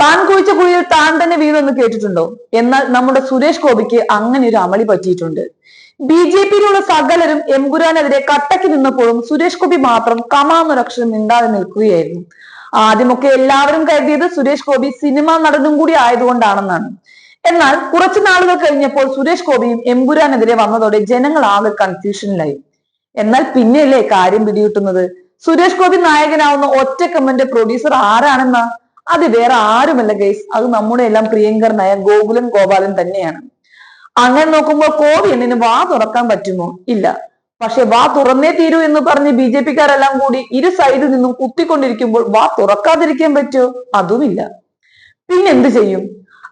താൻ കുഴിച്ച കുഴിയിൽ താൻ തന്നെ വീണെന്ന് കേട്ടിട്ടുണ്ടോ? എന്നാൽ നമ്മുടെ സുരേഷ് ഗോപിക്ക് അങ്ങനെ ഒരു അമളി പറ്റിയിട്ടുണ്ട്. ബി ജെ പിയിലുള്ള സകലരും എംപുരാനെതിരെ കട്ടയ്ക്ക് നിന്നപ്പോഴും സുരേഷ് ഗോപി മാത്രം കമാന്നൊരക്ഷരം മിണ്ടാതെ നിൽക്കുകയായിരുന്നു. ആദ്യമൊക്കെ എല്ലാവരും കരുതിയത് സുരേഷ് ഗോപി സിനിമാ നടനും കൂടി ആയതുകൊണ്ടാണെന്നാണ്. എന്നാൽ കുറച്ചു നാളുകൾ കഴിഞ്ഞപ്പോൾ സുരേഷ് ഗോപിയും എംപുരാനെതിരെ വന്നതോടെ ജനങ്ങൾ ആകെ കൺഫ്യൂഷനിലായി എന്നാൽ പിന്നെയല്ലേ കാര്യം പിടികിട്ടുന്നത്? സുരേഷ് ഗോപി നായകനാവുന്ന ഒറ്റ കമ്മന്റെ പ്രൊഡ്യൂസർ ആരാണെന്നാ? അത് വേറെ ആരുമല്ല ഗൈസ് അത് നമ്മുടെ എല്ലാം പ്രിയങ്കരനായ ഗോകുലൻ ഗോപാലൻ തന്നെയാണ്. അങ്ങനെ നോക്കുമ്പോൾ കോവി എന്നിന് വാ തുറക്കാൻ പറ്റുമോ? ഇല്ല. പക്ഷെ വാ തുറന്നേ തീരൂ എന്ന് പറഞ്ഞ് ബി ജെ പിക്കാരെല്ലാം കൂടി ഇരു സൈഡിൽ നിന്നും കുത്തിക്കൊണ്ടിരിക്കുമ്പോൾ വാ തുറക്കാതിരിക്കാൻ പറ്റുമോ അതുമില്ല. പിന്നെ പിന്നെന്ത് ചെയ്യും?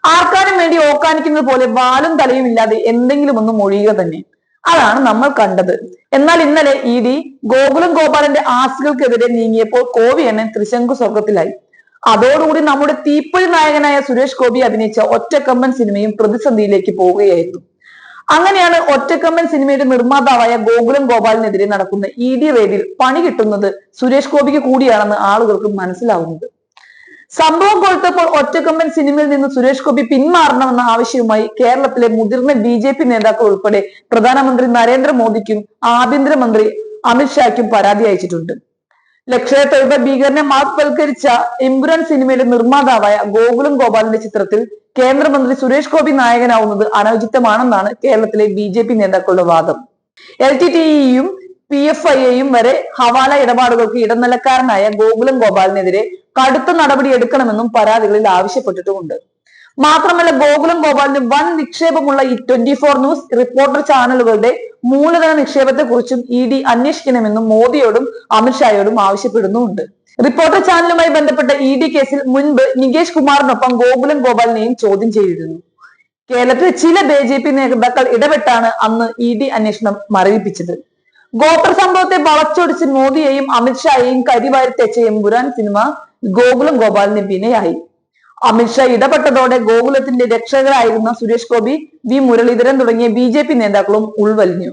ആർക്കാനും വേണ്ടി ഓക്കാനിക്കുന്നത് പോലെ വാലും തലയും ഇല്ലാതെ എന്തെങ്കിലും ഒന്ന് മൊഴിയുക തന്നെ. അതാണ് നമ്മൾ കണ്ടത്. എന്നാൽ ഇന്നലെ ഇ ഡി ഗോകുലം ഗോപാലന്റെ ആസ്തികൾക്കെതിരെ നീങ്ങിയപ്പോൾ കോവി എണ്ണൻ ത്രിശങ്കു സ്വർഗത്തിലായി അതോടുകൂടി നമ്മുടെ തീപ്പൊരി നായകനായ സുരേഷ് ഗോപി അഭിനയിച്ച ഒറ്റക്കമ്മൻ സിനിമയും പ്രതിസന്ധിയിലേക്ക് പോവുകയായിരുന്നു. അങ്ങനെയാണ് ഒറ്റക്കമ്മൻ സിനിമയുടെ നിർമ്മാതാവായ ഗോകുലം ഗോപാലിനെതിരെ നടക്കുന്ന ഇ ഡി റെയ്ഡിൽ പണി കിട്ടുന്നത് സുരേഷ് ഗോപിക്ക് കൂടിയാണെന്ന് ആളുകൾക്ക് മനസ്സിലാവുന്നത്. സംഭവം കൊടുത്തപ്പോൾ ഒറ്റക്കമ്മൻ സിനിമയിൽ നിന്ന് സുരേഷ് ഗോപി പിന്മാറണമെന്ന ആവശ്യവുമായി കേരളത്തിലെ മുതിർന്ന ബി ജെ പി നേതാക്കൾ ഉൾപ്പെടെ പ്രധാനമന്ത്രി നരേന്ദ്രമോദിക്കും ആഭ്യന്തരമന്ത്രി അമിത്ഷായ്ക്കും പരാതി അയച്ചിട്ടുണ്ട്. ലക്ഷയ തൊഴുത ഭീകരനെ മാസ്വൽക്കരിച്ച എമ്പുരാൻ സിനിമയിലെ നിർമ്മാതാവായ ഗോകുലം ഗോപാലിന്റെ ചിത്രത്തിൽ കേന്ദ്രമന്ത്രി സുരേഷ് ഗോപി നായകനാവുന്നത് അനൗചിത്യമാണെന്നാണ് കേരളത്തിലെ ബി ജെ പി നേതാക്കളുടെ വാദം. എൽ ടി ടി ഇയും പി എഫ് ഐയും വരെ ഹവാല ഇടപാടുകൾക്ക് ഇടനിലക്കാരനായ ഗോകുലം ഗോപാലിനെതിരെ കടുത്ത നടപടി എടുക്കണമെന്നും പരാതികളിൽ ആവശ്യപ്പെട്ടിട്ടുമുണ്ട്. മാത്രമല്ല ഗോകുലം ഗോപാലിന് വൻ നിക്ഷേപമുള്ള ഈ ട്വന്റി ഫോർ ന്യൂസ് റിപ്പോർട്ടർ ചാനലുകളുടെ മൂലധന നിക്ഷേപത്തെ കുറിച്ചും ഇ ഡി അന്വേഷിക്കണമെന്നും മോദിയോടും അമിത്ഷായോടും ആവശ്യപ്പെടുന്നുണ്ട് റിപ്പോർട്ടർ ചാനലുമായി ബന്ധപ്പെട്ട ഇ ഡി കേസിൽ മുൻപ് നികേഷ് കുമാറിനൊപ്പം ഗോകുലം ഗോപാലിനെയും ചോദ്യം ചെയ്തിരുന്നു. കേരളത്തിലെ ചില ബി ജെ പി നേതാക്കൾ ഇടപെട്ടാണ് അന്ന് ഇ ഡി അന്വേഷണം മരവിപ്പിച്ചത്. ഗോത്ര സംഭവത്തെ വളച്ചൊടിച്ച് മോദിയെയും അമിത്ഷായെയും കരിവാരി തെച്ച സിനിമ ഗോകുലം ഗോപാലിന് വിനയായി. അമിത്ഷാ ഇടപെട്ടതോടെ ഗോകുലത്തിന്റെ രക്ഷകരായിരുന്ന സുരേഷ് ഗോപി വി മുരളീധരൻ തുടങ്ങിയ ബി ജെ പി നേതാക്കളും ഉൾവലിഞ്ഞു.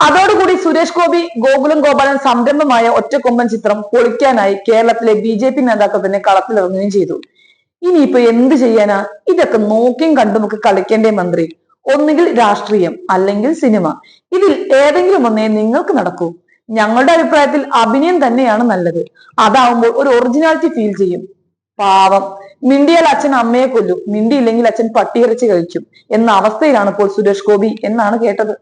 അതോടുകൂടി സുരേഷ് ഗോപി ഗോകുലം ഗോപാലൻ സംരംഭമായ ഒറ്റക്കൊമ്പൻ ചിത്രം പൊളിക്കാനായി കേരളത്തിലെ ബി ജെ പി നേതാക്കൾ തന്നെ കളത്തിലിറങ്ങുകയും ചെയ്തു. ഇനിയിപ്പോ എന്ത് ചെയ്യാനാ? ഇതൊക്കെ നോക്കിയും കണ്ടുമൊക്കെ കളിക്കേണ്ടേ മന്ത്രി. ഒന്നുകിൽ രാഷ്ട്രീയം അല്ലെങ്കിൽ സിനിമ. ഇതിൽ ഏതെങ്കിലും ഒന്നേ നിങ്ങൾക്ക് നടക്കൂ. ഞങ്ങളുടെ അഭിപ്രായത്തിൽ അഭിനയം തന്നെയാണ് നല്ലത്. അതാവുമ്പോൾ ഒരു ഒറിജിനാലിറ്റി ഫീൽ ചെയ്യും. പാവം. മിണ്ടിയാൽ അച്ഛൻ അമ്മയെ കൊല്ലും. മിണ്ടിയില്ലെങ്കിൽ അച്ഛൻ പട്ടിയിറച്ചി കഴിക്കും. എന്ന അവസ്ഥയിലാണ് ഇപ്പോൾ സുരേഷ് ഗോപി എന്നാണ് കേട്ടത്.